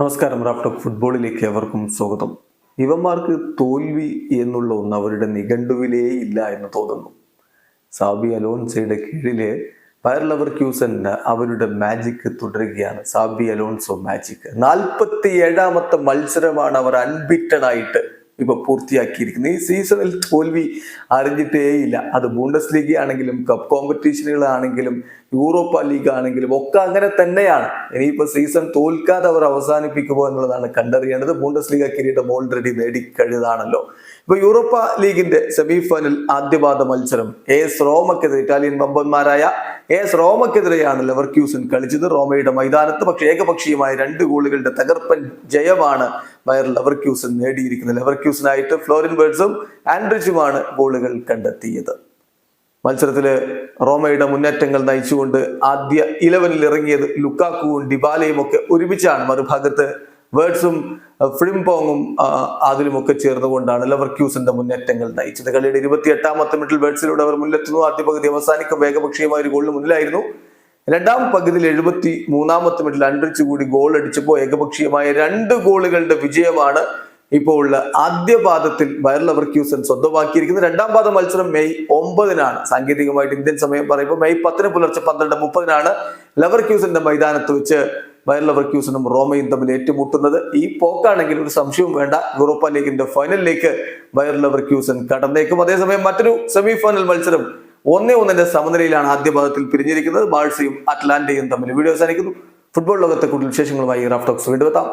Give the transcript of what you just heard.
നമസ്കാരം റാഫ്റ്റോക്ക് ഫുട്ബോളിലേക്ക് എവർക്കും സ്വാഗതം. ഇവന്മാർക്ക് തോൽവി എന്നുള്ള ഒന്ന് അവരുടെ നിഘണ്ടുവിലേ ഇല്ല എന്ന് തോന്നുന്നു. സാബി അലോൺസയുടെ കീഴിലെ പയർലവർ ക്യൂസൻ അവരുടെ മാജിക് തുടരുകയാണ്. സാബി അലോൺസോ മാജിക് നാൽപ്പത്തി ഏഴാമത്തെ മത്സരമാണ് അവർ അൺബിറ്റഡ് ആയിട്ട് ഇപ്പൊ പൂർത്തിയാക്കിയിരിക്കുന്നത്. ഈ സീസണിൽ തോൽവി അറിഞ്ഞിട്ടേയില്ല അത് ബൂണ്ടസ് ലീഗ് ആണെങ്കിലും കപ്പ് കോമ്പറ്റീഷനുകളാണെങ്കിലും യൂറോപ്പ ലീഗ് ആണെങ്കിലും ഒക്കെ അങ്ങനെ തന്നെയാണ്. ഇനിയിപ്പോ സീസൺ തോൽക്കാതെ അവർ അവസാനിപ്പിക്കുമോ എന്നുള്ളതാണ് കണ്ടറിയേണ്ടത്. ബൂണ്ടസ് ലീഗ് കിരീടം ഓൾറെഡി നേടിക്കഴിഞ്ഞതാണല്ലോ. ഇപ്പൊ യൂറോപ്പ ലീഗിന്റെ സെമിഫൈനൽ ആദ്യപാദ മത്സരം എ എസ് റോമക്കെതിരെ ഇറ്റാലിയൻ വമ്പന്മാരായ എ എസ് റോമക്കെതിരെയാണ് ലെവർക്യൂസൻ കളിച്ചത്. റോമയുടെ മൈതാനത്ത് പക്ഷേ ഏകപക്ഷീയമായ രണ്ട് ഗോളുകളുടെ തകർപ്പൻ ജയമാണ് ബയർ ലെവർക്യൂസൻ നേടിയിരിക്കുന്നത്. ലെവർക്യൂസനായിട്ട് ഫ്ലോറിൻ ബേർഡ്സും ആൻഡ്രിച്ചുമാണ് ഗോളുകൾ കണ്ടെത്തിയത്. മത്സരത്തിൽ റോമയുടെ മുന്നേറ്റങ്ങൾ നയിച്ചുകൊണ്ട് ആദ്യ ഇലവനിൽ ഇറങ്ങിയത് ലുക്കാക്കുവും ഡിബാലയും ഒക്കെ ഒരുമിച്ചാണ്. മറുഭാഗത്ത് വേർഡ്സും ഫ്രിംപോങ്ങും അതിലുമൊക്കെ ചേർന്നുകൊണ്ടാണ് ലവർക്യൂസിന്റെ മുന്നേറ്റങ്ങൾ നയിച്ചത്. കളിയുടെ ഇരുപത്തി എട്ടാമത്തെ മിനിറ്റിൽ വേർഡ്സിലൂടെ അവർ മുന്നിലെത്തുന്നു. ആദ്യ പകുതി അവസാനിക്കും. വേഗപക്ഷീയമായ ഒരു ഗോളിന് മുന്നിലായിരുന്നു. രണ്ടാം പകുതിയിൽ എഴുപത്തി മൂന്നാമത്തെ മിനിറ്റിൽ അണ്ടരിച്ചു കൂടി ഗോൾ അടിച്ചപ്പോൾ ഏകപക്ഷീയമായ രണ്ട് ഗോളുകളുടെ വിജയമാണ് ഇപ്പോൾ ഉള്ള ആദ്യ പാദത്തിൽ ബയർ ലവർക്യൂസൻ സ്വന്തമാക്കിയിരിക്കുന്നത്. രണ്ടാം പാദ മത്സരം മെയ് ഒമ്പതിനാണ്. സാങ്കേതികമായിട്ട് ഇന്ത്യൻ സമയം പറയുമ്പോൾ മെയ് പത്തിന് പുലർച്ചെ പന്ത്രണ്ട് മുപ്പതിനാണ് ലവർ ക്യൂസന്റെ മൈതാനത്ത് വെച്ച് ബയർ ലവർക്യൂസനും റോമയും തമ്മിൽ ഏറ്റുമുട്ടുന്നത്. ഈ പോക്കാണെങ്കിൽ ഒരു സംശയവും വേണ്ട. യൂറോപ്പ ലീഗിന്റെ ഫൈനലിലേക്ക് ബയർ ലവർക്യൂസൻ കടന്നേക്കും. അതേസമയം മറ്റൊരു സെമി ഫൈനൽ മത്സരം ഒന്നേ ഒന്നിന്റെ സമനിലയിലാണ് ആദ്യ പാദത്തിൽ പിരിഞ്ഞിരിക്കുന്നത്. ബാഴ്സയും അറ്റ്ലാന്റയും തമ്മിൽ വീഡിയോ അവസാനിക്കുന്നു. ഫുട്ബോൾ ലോകത്തെ കൂടുതൽ വിശേഷങ്ങളുമായി റാഫ്റ്റോക്സ് വീണ്ടും എത്താം.